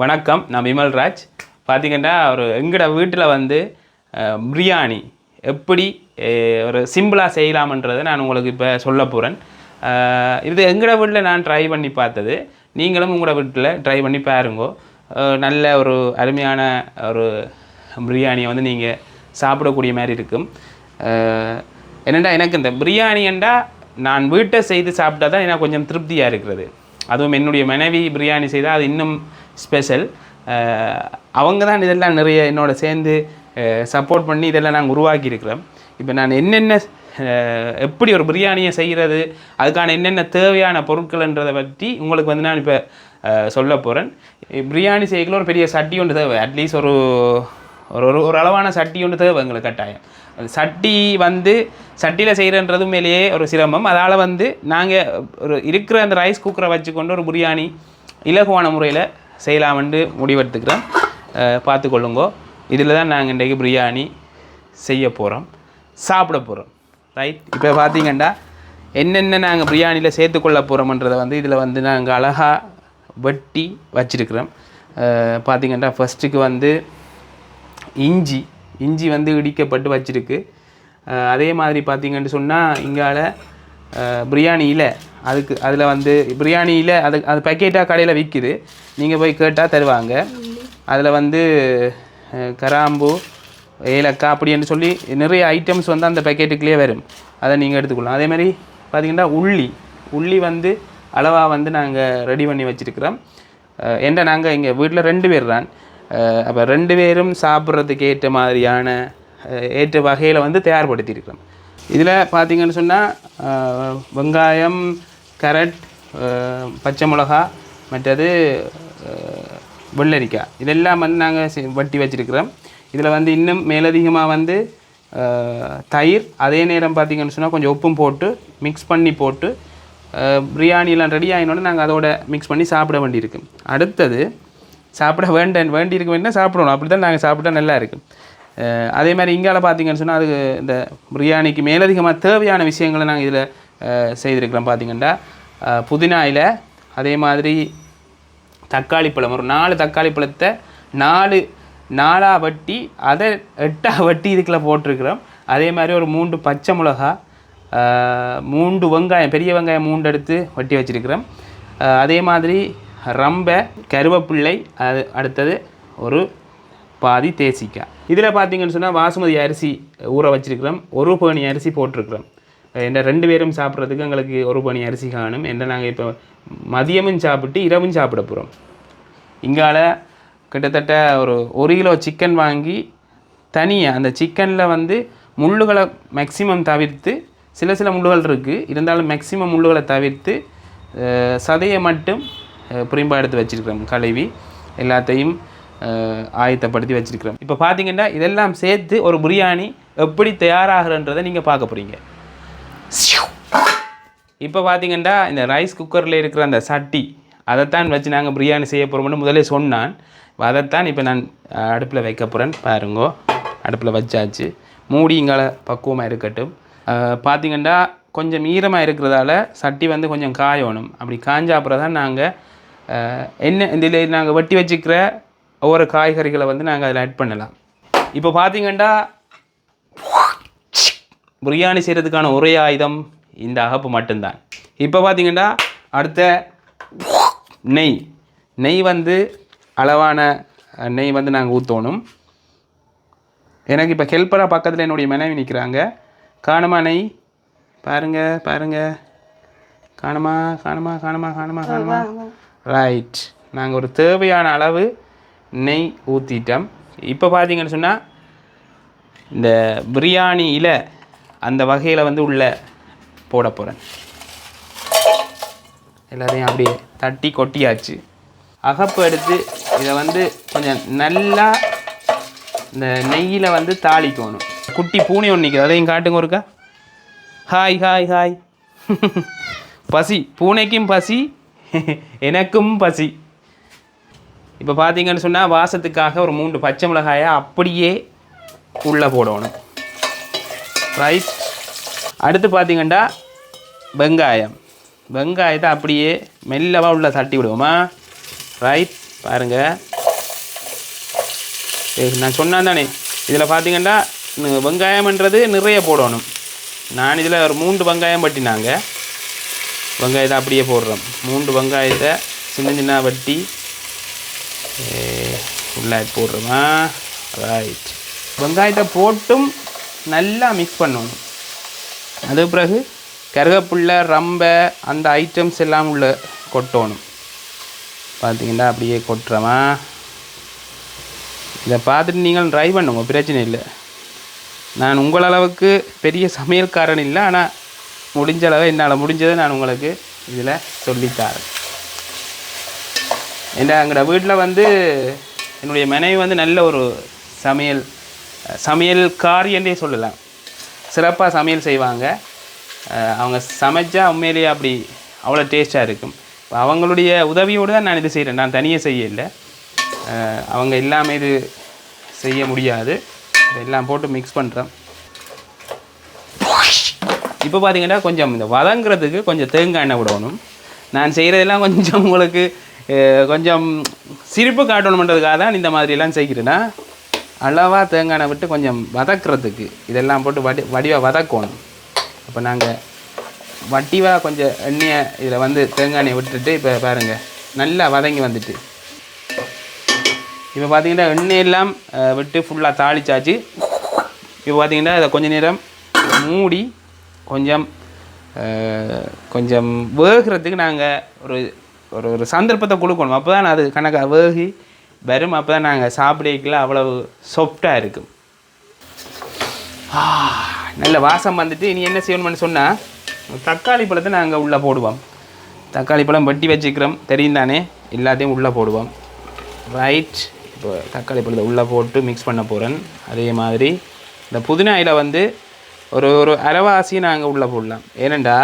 வணக்கம் நான் விமல்ராஜ் பார்த்தீங்கன்னா ஒரு எங்கட வீட்டில் வந்து பிரியாணி. எப்படி ஒரு சிம்பிளாக செய்யலாமன்றதை நான் உங்களுக்கு இப்போ சொல்ல போகிறேன் இது எங்கட வீட்டில் நான் ட்ரை பண்ணி பார்த்தது. நீங்களும் உங்களோட வீட்டில் ட்ரை பண்ணி பாருங்கோ. நல்ல ஒரு அருமையான ஒரு பிரியாணியை வந்து நீங்கள் சாப்பிடக்கூடிய மாதிரி இருக்கும். என்னென்னா எனக்கு இந்த பிரியாணிண்டா நான் வீட்டை செய்து சாப்பிட்டா தான் எனக்கு கொஞ்சம் திருப்தியாக இருக்கிறது. அதுவும் என்னுடைய மனைவி பிரியாணி செய்தால் அது இன்னும் ஸ்பெஷல் அவங்க தான் இதெல்லாம் நிறைய என்னோட சேர்ந்து சப்போர்ட் பண்ணி இதெல்லாம் நாங்கள் உருவாக்கி இருக்கிறோம் இப்போ நான் என்னென்ன எப்படி ஒரு பிரியாணியை செய்கிறது அதுக்கான என்னென்ன தேவையான பொருட்கள்ன்றதை பற்றி உங்களுக்கு வந்து நான் இப்போ சொல்ல போகிறேன் பிரியாணி செய்யக்குள்ள ஒரு பெரிய சட்டி ஒன்று தேவை. அட்லீஸ்ட் ஒரு ஒரு ஒரு ஒரு அளவான சட்டி ஒன்று தேவை எங்களுக்கு கட்டாயம். சட்டி வந்து சட்டியில் செய்கிறன்றது மேலேயே ஒரு சிரமம். அதால் வந்து நாங்கள் ஒரு இருக்கிற அந்த ரைஸ் குக்கரை வச்சுக்கொண்டு ஒரு பிரியாணி இலகுவான முறையில் செய்யலாம்னு முடிவெடுத்துக்கிறோம். பார்த்து பார்த்துக்கொள்ளுங்கோ. இதில் தான் நாங்கள் இன்றைக்கு பிரியாணி செய்ய போகிறோம். சாப்பிட போகிறோம். ரைட் இப்போ பார்த்தீங்கன்னா என்னென்ன நாங்கள் பிரியாணியில் சேர்த்துக்கொள்ள போகிறோம்ன்றதை வந்து இதில் வந்து நாங்கள் அழகாக வெட்டி வச்சிருக்கிறோம். அஹ், ஃபஸ்ட்டுக்கு வந்து இஞ்சி இஞ்சி வந்து இடிக்கப்பட்டு வச்சுருக்கு. அதே மாதிரி பார்த்தீங்கன்னு சொன்னால் இங்கால பிரியாணியில் அதுக்கு அதில் வந்து பிரியாணியில் அது அது பேக்கெட்டாக கடையில் விற்கிது நீங்கள் போய் கேட்டால் தருவாங்க. அதில் வந்து கராம்பு ஏலக்காய் அப்படின்னு சொல்லி நிறைய ஐட்டம்ஸ் வந்து அந்த பேக்கெட்டுக்குள்ளேயே வரும். அதை நீங்கள் எடுத்துக்கலாம் அதே மாதிரி உள்ளி உள்ளி வந்து அளவாக வந்து நாங்கள் ரெடி பண்ணி வச்சுருக்கிறோம். என்ன நாங்கள் இங்கே வீட்டில் ரெண்டு பேர் தான். அப்போ ரெண்டு பேரும் சாப்பிட்றதுக்கு ஏற்ற மாதிரியான ஏற்ற வகையில் வந்து தயார்படுத்தியிருக்கிறோம். இதில் பார்த்தீங்கன்னு சொன்னால் வெங்காயம் கேரட் பச்சை மிளகா மற்றது வெள்ளரிக்காய். இதெல்லாம் வந்து நாங்கள் வட்டி வச்சுருக்கிறோம். இதில் வந்து இன்னும் மேலதிகமாக வந்து தயிர் அதே நேரம் பார்த்தீங்கன்னு சொன்னால் கொஞ்சம் உப்பும் போட்டு மிக்ஸ் பண்ணி போட்டு பிரியாணியெல்லாம் பிரியாணிலாம் ரெடி ஆகினோடனே நாங்கள் அதோட மிக்ஸ் பண்ணி சாப்பிட வேண்டியிருக்கு. அடுத்தது சாப்பிட வேண்ட வேண்டியிருக்கு இருக்க சாப்பிடணும்? அப்படி தான் நாங்கள் சாப்பிட்டா நல்லா இருக்கும். அதே மாதிரி இங்கால பார்த்தீங்கன்னு சொன்னால் அது இந்த பிரியாணிக்கு மேலதிகமாக தேவையான விஷயங்களை நாங்கள் இதில் செய்திருக்கிறோம் பார்த்தீங்கன்னா புதினாயில் அதே மாதிரி தக்காளி பழம் ஒரு நாலு தக்காளி பழத்தை நாலு நாலாக வட்டி அதை எட்டாக வட்டி இதுக்குள்ளே போட்டிருக்கிறோம். அதே மாதிரி ஒரு மூன்று பச்சை மிளகா மூன்று வெங்காயம் பெரிய வெங்காயம் மூன்று எடுத்து வட்டி வச்சிருக்கிறோம். அதே மாதிரி ரம்பை கருவேப்பிள்ளை அது அடுத்தது ஒரு பாதி தேசிக்காய். இதில் பார்த்தீங்கன்னு சொன்னால் பாசுமதி அரிசி ஊற வச்சிருக்கிறோம். ஒரு பணி அரிசி போட்டிருக்கிறோம். என்ன ரெண்டு பேரும் சாப்பிட்றதுக்கு எங்களுக்கு ஒரு பணி அரிசி காணும். என்ன நாங்கள் இப்போ மதியமும் சாப்பிட்டு இரவும் சாப்பிட போகிறோம். இங்கால கிட்டத்தட்ட ஒரு ஒரு கிலோ சிக்கன் வாங்கி தனியாக அந்த சிக்கனில் வந்து முள்ளுகளை மேக்ஸிமம் தவிர்த்து சில சில முள்ளுகள் இருக்குது இருந்தாலும் மேக்ஸிமம் முள்ளுகளை தவிர்த்து சதையை மட்டும் புரிம்பா எடுத்து வச்சுருக்கிறோம். கழுவி எல்லாத்தையும் ஆயத்தப்படுத்தி வச்சுருக்கிறோம். இப்போ பார்த்தீங்கன்னா இதெல்லாம் சேர்த்து ஒரு பிரியாணி எப்படி தயாராகிறன்றதை நீங்கள் பார்க்க போகிறீங்க இப்போ பார்த்தீங்கன்னா இந்த ரைஸ் குக்கரில் இருக்கிற அந்த சட்டி அதைத்தான் வச்சு நாங்கள் பிரியாணி செய்ய போகிறோம்னு முதலே சொன்னான். அதைத்தான் இப்போ நான் அடுப்பில் வைக்க போகிறேன் பாருங்கோ அடுப்பில் வச்சாச்சு. மூடிங்கால பக்குவமாக இருக்கட்டும். அஹ், பார்த்தீங்கன்னா கொஞ்சம் ஈரமாக இருக்கிறதால சட்டி வந்து கொஞ்சம் காயணும். அப்படி காய்ஞ்சா அப்புறம் தான் நாங்கள் என்ன இதில் நாங்கள் வெட்டி வச்சுக்கிற ஒவ்வொரு காய்கறிகளை வந்து நாங்கள் அதில் ஆட் பண்ணலாம். இப்போ பார்த்தீங்கன்னா பிரியாணி செய்கிறதுக்கான ஒரே ஆயுதம் இந்த அகப்பு மட்டும்தான். இப்போ பார்த்தீங்கன்னா அடுத்த நெய். நெய் வந்து அளவான நெய் வந்து நாங்கள் ஊற்றணும் எனக்கு இப்போ ஹெல்ப்பராக பக்கத்தில் என்னுடைய மனைவி நிற்கிறாங்க காணுமா நெய்? பாருங்க பாருங்க. காணுமா காணுமா காணுமா காணுமா காணுமா? ரைட் நாங்கள் ஒரு தேவையான அளவு நெய் ஊற்றிட்டோம் இப்போ பார்த்தீங்கன்னு சொன்னால் இந்த பிரியாணி இலை அந்த வகையில் வந்து உள்ள போட போகிறேன் எல்லாத்தையும் அப்படியே தட்டி கொட்டியாச்சு. அகப்பு எடுத்து இதை வந்து கொஞ்சம் நல்லா இந்த நெய்யில் வந்து தாளிக்கணும். குட்டி பூனை ஒன்று நிற்கிது அதையும் காட்டுங்க ஒருக்கா. Hi hi hi. பசி. பூனைக்கும் பசி எனக்கும் பசி. இப்போ பார்த்தீங்கன்னு சொன்னால் வாசத்துக்காக ஒரு மூன்று பச்சை மிளகாயை அப்படியே உள்ளே போடணும். ரைட் அடுத்து பார்த்தீங்கன்னா வெங்காயம். வெங்காயத்தை அப்படியே மெல்லவா உள்ளே தட்டி விடுவோமா? ரைட் பாருங்கள் நான் சொன்னான் தானே. இதில் பார்த்தீங்கன்னா வெங்காயம்ன்றது நிறைய போடணும். நான் இதில் ஒரு மூன்று வெங்காயம் பட்டினாங்க வெங்காயத்தை அப்படியே போடுறோம். மூன்று வெங்காயத்தை சின்ன சின்ன வட்டி உள்ளே போடுறோமா? ரைட் வெங்காயத்தை போட்டும் நல்லா மிக்ஸ் பண்ணணும். அது பிறகு கருவேப்பில்லை ரம்பை அந்த ஐட்டம்ஸ் எல்லாம் உள்ள கொட்டணும். பார்த்தீங்கன்னா அப்படியே கொட்டுறோமா? இதை பார்த்துட்டு நீங்கள் ட்ரை பண்ணுங்க பிரச்சனை இல்லை. நான் உங்கள் அளவுக்கு பெரிய சமையல்காரன் இல்லை ஆனால் முடிஞ்ச அளவு என்னால் முடிஞ்சதை நான் உங்களுக்கு இதில் சொல்லித்தரேன் ஏன்னா எங்களோட வீட்டில் வந்து என்னுடைய மனைவி வந்து நல்ல ஒரு சமையல் சமையல்காரி என்றே சொல்லலாம். சிறப்பாக சமையல் செய்வாங்க. அவங்க சமைச்சா உண்மையிலேயே அப்படி அவ்வளோ டேஸ்ட்டாக இருக்கும். இப்போ அவங்களுடைய உதவியோடு தான் நான் இது செய்கிறேன். நான் தனியாக செய்யலை. அவங்க இல்லாமல் இது செய்ய முடியாது. இதெல்லாம் போட்டு மிக்ஸ் பண்ணுறேன் இப்போ பார்த்தீங்கன்னா கொஞ்சம் இந்த வதங்குறதுக்கு கொஞ்சம் தேங்காய் எண்ணெய் விடணும். நான் செய்கிறதெல்லாம் கொஞ்சம் உங்களுக்கு கொஞ்சம் சிரிப்பு காட்டணுன்றதுக்காக தான் இந்த மாதிரிலாம் செய்கிறேன்னா அளவாக தேங்காய் எண்ணெய் விட்டு கொஞ்சம் வதக்குறதுக்கு இதெல்லாம் போட்டு வடி வடிவாக வதக்கணும். அப்போ நாங்கள் வட்டிவாக கொஞ்சம் எண்ணெயை இதில் வந்து தேங்காய் விட்டுட்டு இப்போ பாருங்கள் நல்லா வதங்கி வந்துட்டு. இப்போ பார்த்தீங்கன்னா எண்ணெயெல்லாம் விட்டு ஃபுல்லாக தாளிச்சாச்சு. இப்போ பார்த்தீங்கன்னா இதை கொஞ்ச நேரம் மூடி கொஞ்சம் கொஞ்சம் வேகிறதுக்கு நாங்கள் ஒரு ஒரு ஒரு சந்தர்ப்பத்தை கொடுக்கணும். அப்போ தான் அது கணக்காக வேகி வரும். அப்போ தான் நாங்கள் சாப்பிடக்கல அவ்வளவு சாஃப்டாக இருக்கும். நல்ல வாசம் வந்துட்டு இனி என்ன செய்யணும்னு சொன்னால் தக்காளி பழத்தை நாங்கள் உள்ளே போடுவோம். தக்காளி பழம் வெட்டி வச்சுக்கிறோம். தெரியும் தானே? எல்லாத்தையும் உள்ளே போடுவோம். ரைட் இப்போ தக்காளி பழத்தை உள்ளே போட்டு மிக்ஸ் பண்ண போகிறேன் அதே மாதிரி இந்த புதினாயில் வந்து ஒரு ஒரு அரைவாசி நாங்கள் உள்ளே போடலாம். ஏனெண்டா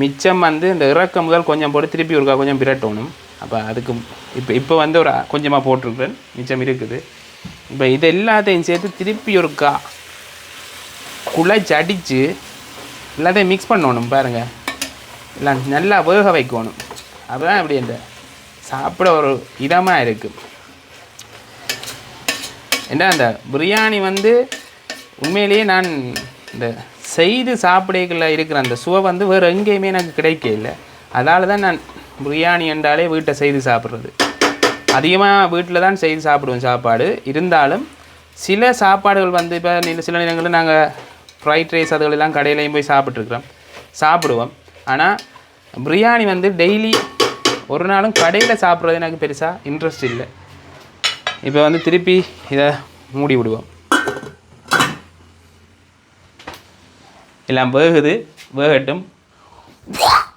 மிச்சம் வந்து இந்த இறக்கம் முதல் கொஞ்சம் போட்டு திருப்பி ஒருக்கா கொஞ்சம் பிரட்டணும். அப்போ அதுக்கு இப்போ இப்போ வந்து ஒரு கொஞ்சமாக போட்டிருக்கிறேன். மிச்சம் இருக்குது. இப்போ இது எல்லாத்தையும் சேர்த்து திருப்பி ஒருக்கா குழைச்சி அடித்து எல்லாத்தையும் மிக்ஸ் பண்ணணும் பாருங்கள் எல்லாம் நல்லா வேக வைக்கணும். அப்போ தான் அப்படி இந்த சாப்பிட ஒரு இதமாக இருக்குது ஏன்னா அந்த பிரியாணி வந்து உண்மையிலேயே நான் இந்த செய்து சாப்பிடக்குள்ள இருக்கிற அந்த சுவை வந்து வேறு எங்கேயுமே எனக்கு கிடைக்க இல்லை அதால் தான் நான் பிரியாணி என்றாலே வீட்டை செய்து சாப்பிட்றது. அதிகமாக வீட்டில் தான் செய்து சாப்பிடுவோம் சாப்பாடு. இருந்தாலும் சில சாப்பாடுகள் வந்து இப்போ சில நேரங்களில் நாங்கள் ஃப்ரைட் ரைஸ் அதுகளெல்லாம் கடையிலையும் போய் சாப்பிட்ருக்குறோம் சாப்பிடுவோம். ஆனால் பிரியாணி வந்து டெய்லி ஒரு நாளும் கடையில் சாப்பிட்றது எனக்கு பெருசாக இன்ட்ரெஸ்ட் இல்லை. இப்போ வந்து திருப்பி இதை மூடி விடுவோம். எல்லாம் வேகுது வேகட்டும்.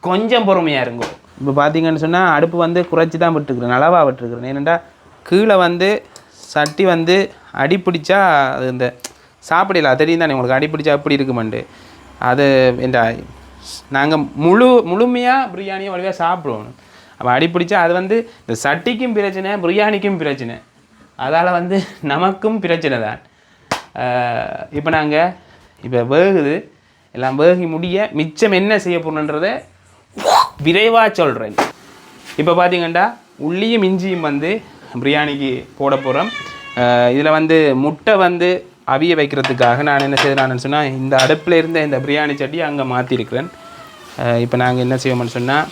கொஞ்சம் பொறுமையாக இருக்கும் இப்போ பார்த்தீங்கன்னு சொன்னால் அடுப்பு வந்து குறைச்சி தான் விட்டுருக்குறேன் அளவாக விட்டுருக்குறேன். ஏனெண்டா கீழே வந்து சட்டி வந்து அடி பிடிச்சா அது இந்த சாப்பிடல தெரியும் தானே உங்களுக்கு? அடி பிடிச்சா எப்படி இருக்குமெண்டு அது என்ன நாங்கள் முழு முழுமையாக பிரியாணியை வழியாக சாப்பிடுவோம். அப்போ அடி பிடிச்சா அது வந்து இந்த சட்டிக்கும் பிரச்சனை பிரியாணிக்கும் பிரச்சனை. அதால் வந்து நமக்கும் பிரச்சனை தான். இப்போ நாங்கள் இப்போ வேகுது எல்லாம் வேகி முடிய மிச்சம் என்ன செய்ய போகணுன்றதை விரைவாக சொல்கிறேன் இப்போ பார்த்தீங்கன்னா உள்ளியும் இஞ்சியும் வந்து பிரியாணிக்கு போட போகிறோம் இதில் வந்து முட்டை வந்து அவிய வைக்கிறதுக்காக நான் என்ன செய்கிறேன்னு சொன்னால் இந்த அடுப்பில் இருந்த இந்த பிரியாணி சட்டி அங்கே மாற்றிருக்கிறேன் இப்போ நாங்கள் என்ன செய்வோம்னு சொன்னால்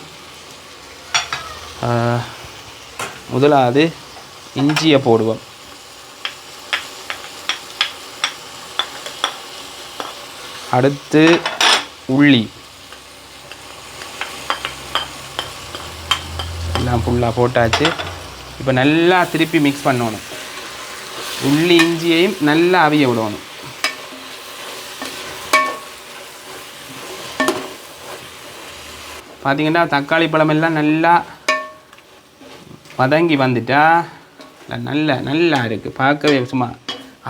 முதலாவது இஞ்சியை போடுவோம். அடுத்து உள்ளி. எல்லாம் ஃபுல்லாக போட்டாச்சு. இப்போ நல்லா திருப்பி மிக்ஸ் பண்ணணும். உள்ளி இஞ்சியையும் நல்லா அவிய விடணும். பார்த்தீங்கன்னா தக்காளி பழமெல்லாம் நல்லா வதங்கி வந்துட்டா. நல்ல நல்லா இருக்குது பார்க்கவே சும்மா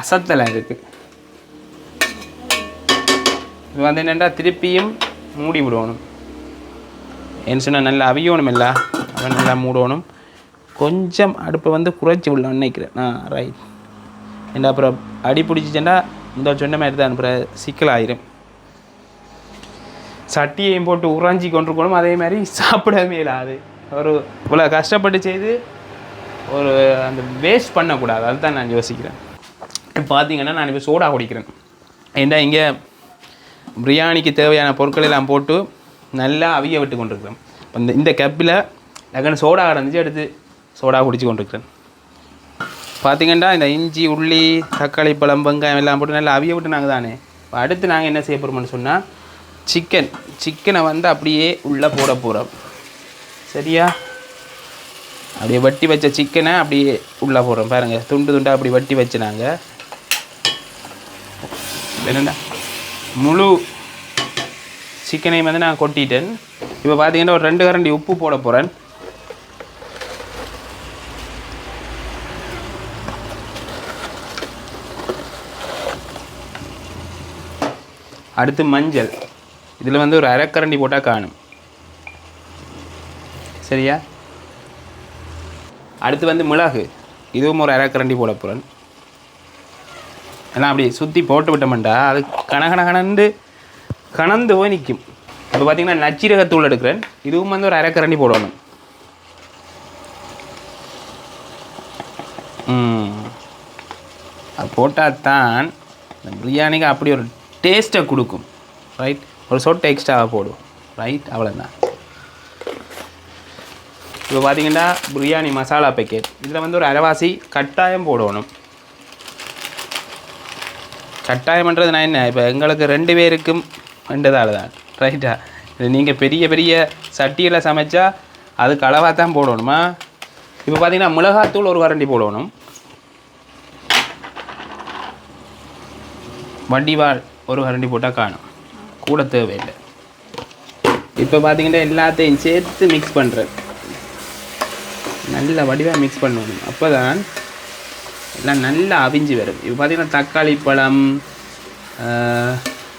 அசத்தலாக இருக்குது இது வந்து என்னென்னா திருப்பியும் மூடி விடணும். என்ன சொன்னால் நல்லா அவியணும் இல்லை அவன் நல்லா மூடணும். கொஞ்சம் அடுப்பை வந்து குறைச்சி விடலாம்னு நினைக்கிறேன். ஆ ரைட் என்ன அப்புறம் அடி பிடிச்சிச்சேன்னா இந்த சொன்ன மாதிரி தான் அப்புறம் சிக்கலாயிரும் சட்டியையும் போட்டு உறைஞ்சி கொண்டிருக்கணும். அதே மாதிரி சாப்பிடவே இல்லாது. ஒரு இவ்வளோ கஷ்டப்பட்டு செய்து ஒரு அந்த வேஸ்ட் பண்ணக்கூடாது. அதுதான் நான் யோசிக்கிறேன். பார்த்தீங்கன்னா நான் இப்போ சோடா குடிக்கிறேன். ஏன்னா இங்கே பிரியாணிக்கு தேவையான பொருட்கள் எல்லாம் போட்டு நல்லா அவிய விட்டு கொண்டிருக்கிறேன். இப்போ இந்த இந்த கப்பில் டக்குன்னு சோடா கிடந்துச்சு எடுத்து சோடா குடிச்சு கொண்டிருக்கிறேன். பார்த்தீங்கன்னா இந்த இஞ்சி உள்ளி தக்காளி பழம் வெங்காயம் எல்லாம் போட்டு நல்லா அவிய விட்டு நாங்கள் தானே. இப்போ அடுத்து நாங்கள் என்ன செய்ய போகிறோம்னு சொன்னால் சிக்கன் சிக்கனை வந்து அப்படியே உள்ளே போட போகிறோம் சரியா? அப்படியே வட்டி வச்ச சிக்கனை அப்படியே உள்ளே போடுறோம் பாருங்கள் துண்டு துண்டாக அப்படி வட்டி வச்சு நாங்கள் என்னென்ன? முழு சிக்கனையும் வந்து நான் கொட்டிட்டேன். இப்போ பார்த்தீங்கன்னா ஒரு ரெண்டு கரண்டி உப்பு போட போகிறேன் அடுத்து மஞ்சள். இதில் வந்து ஒரு அரைக்கரண்டி போட்டால் காணும். சரியா? அடுத்து வந்து மிளகு. இதுவும் ஒரு அரைக்கரண்டி போட போகிறேன் எல்லாம் அப்படி சுற்றி போட்டு விட்டோம்டா. அது கனகன கணந்து கணந்து போய் நிற்கும் இப்போ பார்த்தீங்கன்னா நச்சீரகத்தூள் எடுக்கிறேன். இதுவும் வந்து ஒரு அரைக்கரண்டி போடணும். அது போட்டால் தான் இந்த பிரியாணிக்கு அப்படி ஒரு டேஸ்ட்டை கொடுக்கும். ரைட் ஒரு சொட்டு எக்ஸ்ட்ராவாக போடும் ரைட் அவ்வளோதான் இப்போ பார்த்தீங்கன்னா பிரியாணி மசாலா பேக்கெட் இதில் வந்து ஒரு அரைவாசி கட்டாயம் போடணும். கட்டாயம்ன்றது நான் என்ன? இப்போ எங்களுக்கு ரெண்டு பேருக்கும் ரெண்டுதால் தான் ரைட்டா இது நீங்கள் பெரிய பெரிய சட்டியில் சமைச்சா அது களவாக தான் போடணுமா? இப்போ பார்த்தீங்கன்னா மிளகாத்தூள் ஒரு வரண்டி போடணும். வண்டிவாள் ஒரு கரண்டி போட்டால் காணும். கூட தேவையில்லை. இப்போ பார்த்தீங்கன்னா எல்லாத்தையும் சேர்த்து மிக்ஸ் பண்ணுறேன் நல்ல வடிவாக மிக்ஸ் பண்ணணும். அப்போ தான் எல்லாம் நல்லா அவிஞ்சு வரும். இப்போ பார்த்தீங்கன்னா தக்காளி பழம்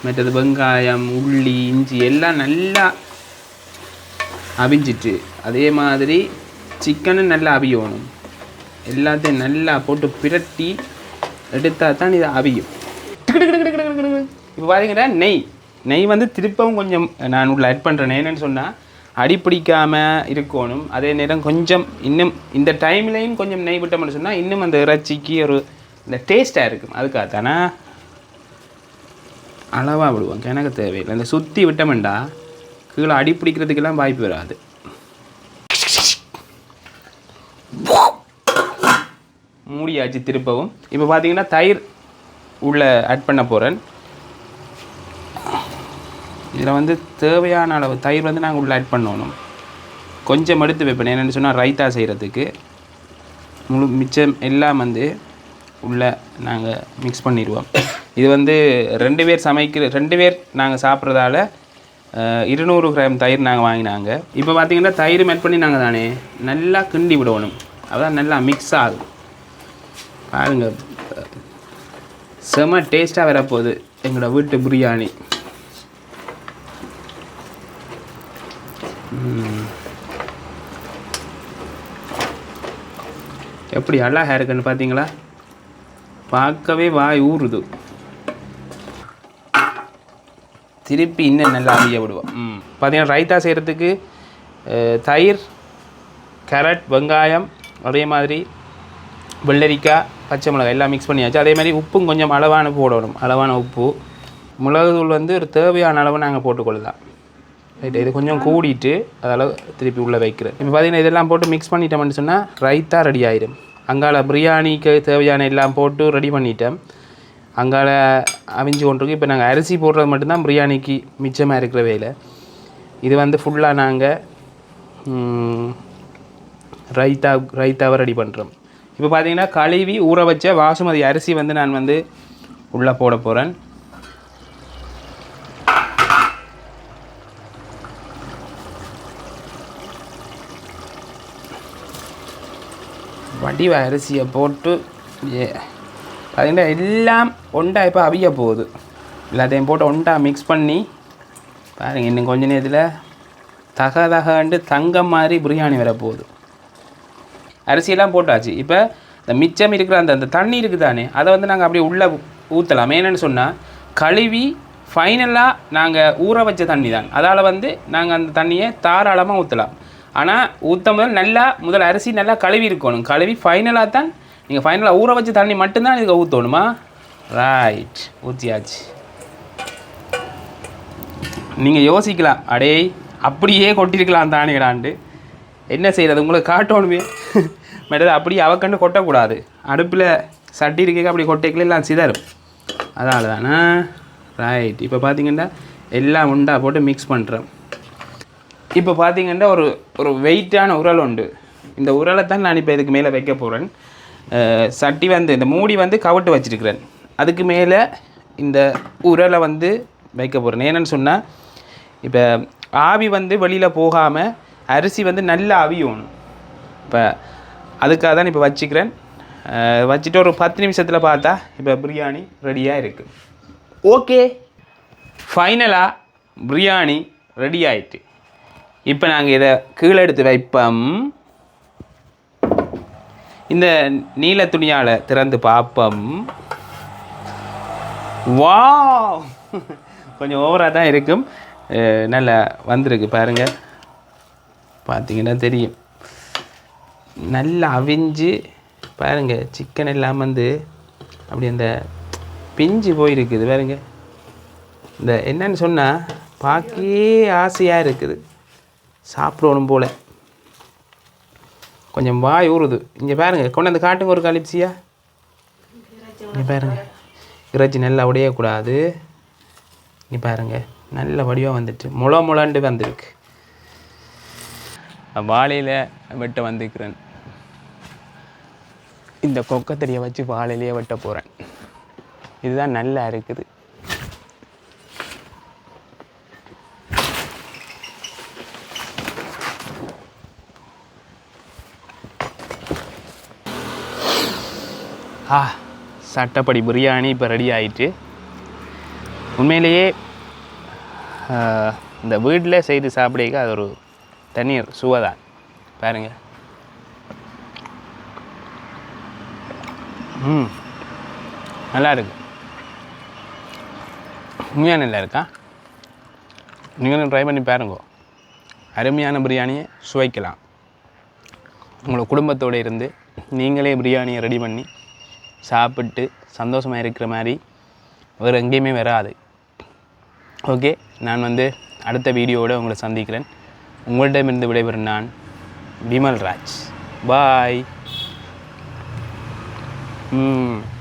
மற்றது வெங்காயம் உள்ளி இஞ்சி எல்லாம் நல்லா அவிஞ்சிட்டு அதே மாதிரி சிக்கனும் நல்லா அவியணும். எல்லாத்தையும் நல்லா போட்டு பிரட்டி எடுத்தால் தான் இது அவியும். இப்போ பார்த்தீங்கன்னா நெய். நெய் வந்து திருப்பவும் கொஞ்சம் நான் உள்ள ஆட் பண்ணுறேன் என்னன்னு சொன்னால் அடி இருக்கணும். அதே நேரம் கொஞ்சம் இன்னும் இந்த டைம்லேயும் கொஞ்சம் நெய் விட்டோம்னு சொன்னால் இன்னும் அந்த இறைச்சிக்கு ஒரு இந்த டேஸ்ட்டாக இருக்கும். அதுக்காக தானே? அளவாக விடுவோம். எனக்கு தேவையில்லை. இந்த சுற்றி விட்டோம்டா கீழே அடி பிடிக்கிறதுக்கெல்லாம் வாய்ப்பு வராது. மூடியாச்சு திருப்பவும். இப்போ பார்த்தீங்கன்னா தயிர் உள்ள ஆட் பண்ண போகிறேன் இதில் வந்து தேவையான அளவு தயிர் வந்து நாங்கள் உள்ள ஆட் பண்ணணும். கொஞ்சம் எடுத்து வைப்பேன். என்னென்னு சொன்னால் ரைத்தா செய்கிறதுக்கு முழு மிச்சம் எல்லாம் வந்து உள்ளே நாங்கள் மிக்ஸ் பண்ணிடுவோம். இது வந்து ரெண்டு பேர் சமைக்கிற ரெண்டு பேர் நாங்கள் சாப்பிட்றதால இருநூறு கிராம் தயிர் நாங்கள் வாங்கினாங்க. இப்போ பார்த்தீங்கன்னா தயிர் மெட் பண்ணி நாங்கள் தானே நல்லா கிண்டி விடணும். அதான் நல்லா மிக்ஸ் ஆகும் பாருங்கள் செம டேஸ்ட்டாக வரப்போகுது எங்களோட வீட்டு பிரியாணி. எப்படி அழகாக இருக்குன்னு பார்த்தீங்களா? பார்க்கவே வாய் ஊறுது. திருப்பி இன்னும் நல்லா அவிய விடுவோம் ம். பார்த்தீங்கன்னா ரைத்தா செய்கிறதுக்கு தயிர் கேரட் வெங்காயம் அதே மாதிரி வெள்ளரிக்காய் பச்சை மிளகாய் எல்லாம் மிக்ஸ் பண்ணியாச்சு. அதே மாதிரி உப்பும் கொஞ்சம் அளவான போடணும். அளவான உப்பு. மிளகுதூள் வந்து ஒரு தேவையான அளவு நாங்கள் போட்டுக்கொள்ளலாம். ரைட் இது கொஞ்சம் கூடிட்டு அதளவு திருப்பி உள்ளே வைக்கிறேன். இப்போ பார்த்தீங்கன்னா இதெல்லாம் போட்டு மிக்ஸ் பண்ணிட்டோம்னு சொன்னால் ரைத்தா ரெடி ஆயிடும் அங்கால பிரியாணிக்கு தேவையான எல்லாம் போட்டு ரெடி பண்ணிட்டேன் அங்கால அவிஞ்சு கொண்டிருக்கு இப்போ நாங்கள் அரிசி போடுறது மட்டும்தான் பிரியாணிக்கு மிச்சமாக இருக்கிற வேலை. இது வந்து ஃபுல்லாக நாங்கள் ரைத்தா ரைத்தாவை ரெடி பண்ணுறோம் இப்போ பார்த்தீங்கன்னா கழுவி ஊற வச்ச பாசுமதி அரிசி வந்து நான் வந்து உள்ளே போட போகிறேன் வடிவ அரிசியை போட்டு ஏ பார்த்தீங்கன்னா எல்லாம் ஒண்டா இப்போ அவிய போகுது. எல்லாத்தையும் போட்டு ஒண்டா மிக்ஸ் பண்ணி பாருங்கள் இன்னும் கொஞ்ச நேரத்தில் தக தகண்டு தங்கம் மாதிரி பிரியாணி வரப்போகுது அரிசியெல்லாம் போட்டாச்சு. இப்போ இந்த மிச்சம் இருக்கிற அந்த அந்த தண்ணி இருக்குது தானே அதை வந்து நாங்கள் அப்படியே உள்ளே ஊற்றலாம் என்னென்னு சொன்னால் கழுவி ஃபைனலாக நாங்கள் ஊற வச்ச தண்ணி தான் அதால் வந்து நாங்கள் அந்த தண்ணியை தாராளமாக ஊற்றலாம் ஆனால் ஊற்ற முதல் நல்லா முதல் அரிசி நல்லா கழுவி இருக்கணும். கழுவி ஃபைனலாக தான் நீங்கள் ஃபைனலாக ஊற வச்ச தண்ணி மட்டும்தான் இதுக்கு ஊற்றணுமா ரைட் ஊற்றியாச்சு நீங்கள் யோசிக்கலாம். அடே அப்படியே கொட்டிருக்கலாம் தானேடான்ட்டு என்ன செய்கிறது உங்களுக்கு காட்டணுமே. மற்றது அப்படியே அவக்கண்டு கொட்டக்கூடாது. அடுப்பில் சட்டி இருக்க அப்படி கொட்டைக்கல எல்லாம் சிதறும். அதனால தானே ரைட் இப்போ பார்த்தீங்கன்னா எல்லாம் உண்டா போட்டு மிக்ஸ் பண்ணுறோம் இப்போ பார்த்தீங்கன்னா ஒரு ஒரு வெயிட்டான உரல் உண்டு. இந்த உரலை தான் நான் இப்போ இதுக்கு மேலே வைக்க போகிறேன் சட்டி வந்து இந்த மூடி வந்து கவட்டு வச்சிருக்கிறேன். அதுக்கு மேலே இந்த உரலை வந்து வைக்க போகிறேன் என்னென்னு சொன்னால் இப்போ ஆவி வந்து வெளியில் போகாமல் அரிசி வந்து நல்லா அவியணும் இப்போ அதுக்காக தான் இப்போ வச்சுக்கிறேன். வச்சுட்டு ஒரு பத்து நிமிஷத்தில் பார்த்தா இப்போ பிரியாணி ரெடியாக இருக்குது ஓகே. ஃபைனலாக பிரியாணி ரெடி ஆயிட்டு இப்போ நாங்கள் இதை கீழே எடுத்து வைப்போம். இந்த நீல துணியால் திறந்து பார்ப்போம். வா கொஞ்சம் ஓவராக தான் இருக்கும். நல்லா வந்திருக்கு பாருங்கள் பார்த்தீங்கன்னா தெரியும். நல்லா அவிஞ்சு பாருங்க சிக்கன் எல்லாம் வந்து அப்படி அந்த பிஞ்சு போயிருக்குது பாருங்க. இந்த என்னன்னு சொன்னால் பார்க்கவே ஆசையாக இருக்குது. சாப்பிடணும் போல். கொஞ்சம் வாய் ஊறுது. இங்கே பாருங்கள் கொண்டாந்து காட்டுங்க ஒரு கலிப்சியா இங்கே பாருங்க. இறைச்சி நல்லா உடையக்கூடாது. இங்கே பாருங்க நல்ல வடிவாக வந்துட்டு முளை முளண்டு வந்திருக்கு. வாழையில் வெட்ட வந்துக்கிறேன் இந்த கொக்கத்தடியை வச்சு வாழையிலேயே வெட்ட போகிறேன் இதுதான் நல்லா இருக்குது ஆ சட்டப்படி பிரியாணி இப்போ ரெடி ஆயிட்டு. உண்மையிலேயே இந்த வீட்டில் செய்து சாப்பிடுக்க அது ஒரு தனி சுவை தான் பாருங்க. ம் நல்லா இருக்கு. உண்மையாக நல்லா இருக்கா? நீங்களும் ட்ரை பண்ணி பாருங்க. அருமையான பிரியாணியை சுவைக்கலாம். உங்களோட குடும்பத்தோடு இருந்து நீங்களே பிரியாணியை ரெடி பண்ணி சாப்பிட்டு சந்தோஷமாக இருக்கிற மாதிரி வேறு எங்கேயுமே வராது. ஓகே நான் வந்து அடுத்த வீடியோவோட உங்களை சந்திக்கிறேன். உங்கள்கிட்டமிருந்து விடைபெறும் நான் விமல் ராஜ். பாய் ம் hmm.